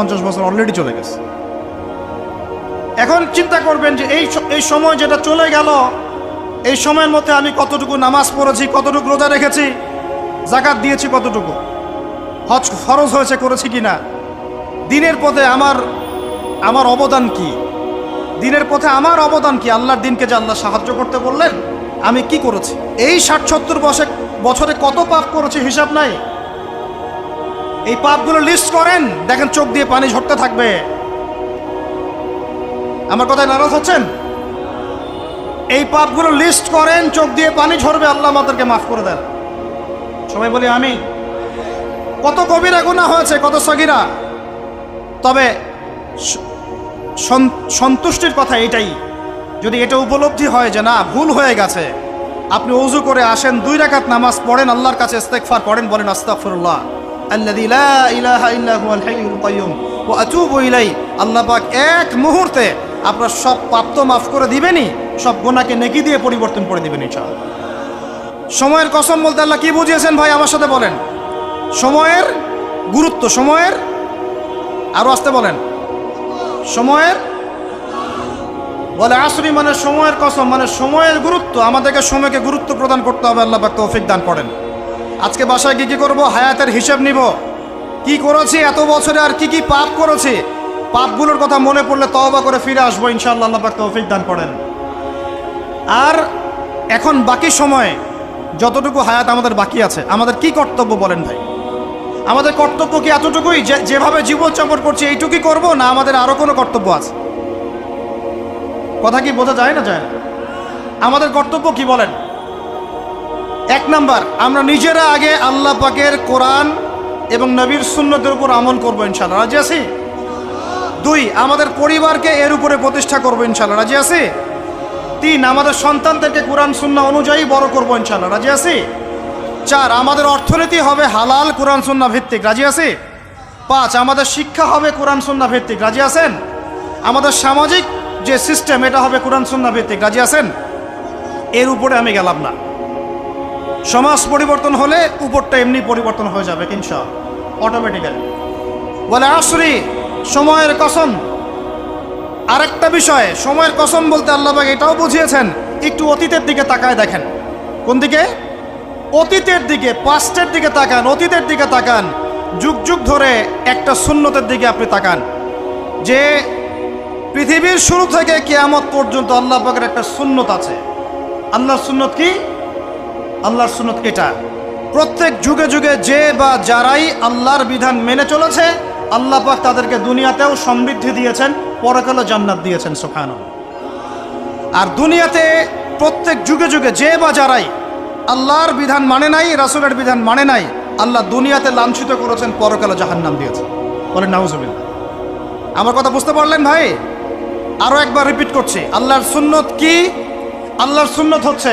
পঞ্চাশ বছর অলরেডি চলে গেছে। এখন চিন্তা করবেন যে এই এই সময় যেটা চলে গেল, এই সময়ের মধ্যে আমি কতটুকু নামাজ পড়েছি, কতটুকু রোজা রেখেছি, জাকাত দিয়েছি কতটুকু, হজ ফরজ হয়েছে করেছি কি না দিনের পথে আমার আমার অবদান কি, দিনের পথে আমার অবদান কি, আল্লাহর দিনকে যে আল্লাহ সাহায্য করতে বললেন, আমি কি করেছি, এই ষাট সত্তর বছর বছরে কত পাপ করেছি হিসাব নাই। এই পাপগুলো লিস্ট করেন। দেখেন চোখ দিয়ে পানি ঝরতে থাকবে। আমার কথায় নারাজ হচ্ছেন? এই পাপগুলো লিস্ট করেন, চোখ দিয়ে পানি ঝরবে, আল্লাহ আমাদেরকে মাফ করে দেন। সবাই বলি আমি কত কবিরা গুণা হয়েছে, কত সগিরা। তবে সন্তুষ্টির কথা এটাই। যদি এটা উপলব্ধি হয় যে না, ভুল হয়ে গেছে, আপনি অজু করে আসেন, দুই রাকাত নামাজ পড়েন, আল্লাহর কাছে ইস্তেগফার পড়েন, বলেন আস্তাগফিরুল্লাহ। আল্লাযী লা ইলাহা ইল্লা হুয়াল হাইয়ুল কাইয়্যুম ওয়া আতুবু ইলাই আল্লাহ পাক এক মুহূর্তে আপনার সব পাপ তো মাফ করে দিবেনই, সব গুনাহকে নেকি দিয়ে পরিবর্তন করে দিবেন ইনশাআল্লাহ। সময়ের কসম বলতে আল্লাহ কি বুঝিয়েছেন ভাই? আমার সাথে বলেন। সময়ের গুরুত্ব, সময়ের আরও আসতে বলেন। সময়ের বলে আসরি মানে সময়ের কসম মানে সময়ের গুরুত্ব। আমাদেরকে সময়কে গুরুত্ব প্রদান করতে হবে, আল্লাহ তৌফিক দান করেন। আজকে বাসায় কি কি করব? হায়াতের হিসাব নিব। কি করেছি? এত বছরে আর কি কি পাপ করেছি? পাপগুলোর কথা মনে পড়লে তওবা করে ফিরে আসব, ইনশাআল্লাহ আল্লাহ তৌফিক দান করেন। আর এখন বাকি সময়ে যতটুকু হায়াত আমাদের বাকি আছে, আমাদের কি কর্তব্য বলেন ভাই? আমাদের কর্তব্য কি এতটুকুই? যেভাবে জীবনযাপন করছি এইটুকুই করব না আমাদের আরও কোনো কর্তব্য আছে? কথা কি বোঝা যায় না যায় না? আমাদের কর্তব্য কি বলেন? এক নাম্বার, আমরা নিজেরা আগে আল্লাহ পাকের কোরআন এবং নবীর সুন্নতের উপর আমল করব ইনশাল্লাহ রাজি আছি? দুই, আমাদের পরিবারকে এর উপরে প্রতিষ্ঠা করব ইনশাল্লাহ রাজি আছি? তিন, আমাদের সন্তানদেরকে কোরআন সুন্না অনুযায়ী বড় করব ইনশাল্লাহ রাজি আছি? চার, আমাদের অর্থনীতি হবে হালাল কোরআন সুন্না ভিত্তিক। রাজি আছি? পাঁচ, আমাদের শিক্ষা হবে কোরআন সুন্না ভিত্তিক। রাজি আছেন? আমাদের সামাজিক যে সিস্টেম, এটা হবে কোরআন সুন্না ভিত্তিক। রাজি আছেন? এর উপরে আমি গেলাম না। সমাজ পরিবর্তন হলে উপরটা এমনি পরিবর্তন হয়ে যাবে কিনশা অটোমেটিক্যালি বলে আসরি, সময়ের কসম। আরেকটা বিষয়, সময়ের কসম বলতে আল্লাহবাগ এটাও বুঝিয়েছেন, একটু অতীতের দিকে তাকায় দেখেন। কোন দিকে? অতীতের দিকে পাস্টের দিকে তাকান, অতীতের দিকে তাকান। যুগ যুগ ধরে একটা শূন্যতের দিকে আপনি তাকান। যে পৃথিবীর শুরু থেকে কেয়ামত পর্যন্ত আল্লাহ পাকের একটা সুন্নত আছে। আল্লাহর সুন্নত কি? আল্লাহর সুনত এটা। প্রত্যেক যুগে যুগে যে বা যারাই আল্লাহর বিধান মেনে চলেছে, আল্লাহ পাক তাদেরকে দুনিয়াতেও সমৃদ্ধি দিয়েছেন পরকালে জান্নাত দিয়েছেন সুখান আর দুনিয়াতে প্রত্যেক যুগে যুগে যে বা যারাই আল্লাহর বিধান মানে নাই, রাসুলের বিধান মানে নাই, আল্লাহ দুনিয়াতে লাঞ্ছিত করেছেন পরকালে জাহান্নাম দিয়েছেন। বলেন নাউজুবিল্লাহ আমার কথা বুঝতে পারলেন ভাই? আরও একবার রিপিট করছি। আল্লাহর সুন্নত কি? আল্লাহর সুন্নত হচ্ছে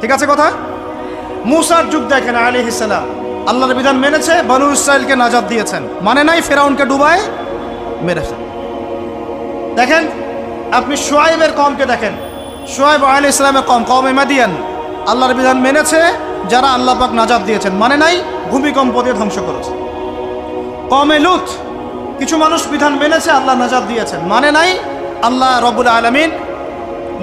ঠিক আছে কথা? মুসার যুগ দেখেন আলী ইসলাম আল্লাহর বিধান মেনেছে, বনু ইসরায়েলকে নাজাদ দিয়েছেন। মানে নাই ফেরাউনকে ডুবায় মেরেছেন দেখেন, আপনি সোয়াইবের কমকে দেখেন। সোয়াইব আলী ইসলামের কম কম এমাদিয়ান আল্লাহর বিধান মেনেছে, যারা আল্লাহ পাক নাজাদ দিয়েছেন। মানে নাই, ভূমিকম্প দিয়ে ধ্বংস করেছে। কমে লুত কিছু মানুষ বিধান মেনেছে, আল্লাহ নাজাদ দিয়েছেন। মানে নাই, আল্লাহ রবুল আলমিন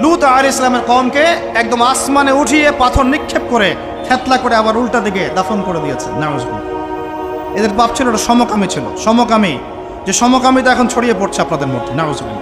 লুত আর ইসলামের কমকে একদম আসমানে উঠিয়ে পাথর নিক্ষেপ করে থেতলা করে আবার উল্টা দিকে দাফন করে দিয়েছেন নামাজগুলো এদের পাপ ছিল ওটা সমকামী ছিল। সমকামী, যে সমকামিতা এখন ছড়িয়ে পড়ছে আপনাদের মধ্যে। নামাজগুলো